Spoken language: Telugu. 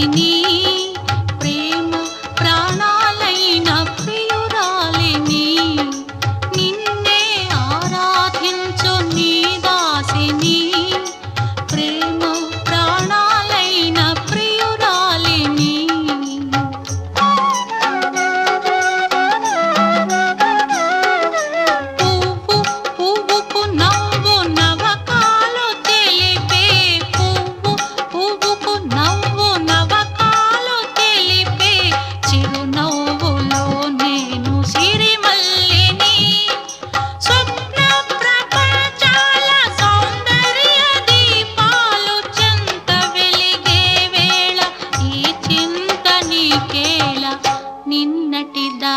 মোহিনী నిన్నటిదా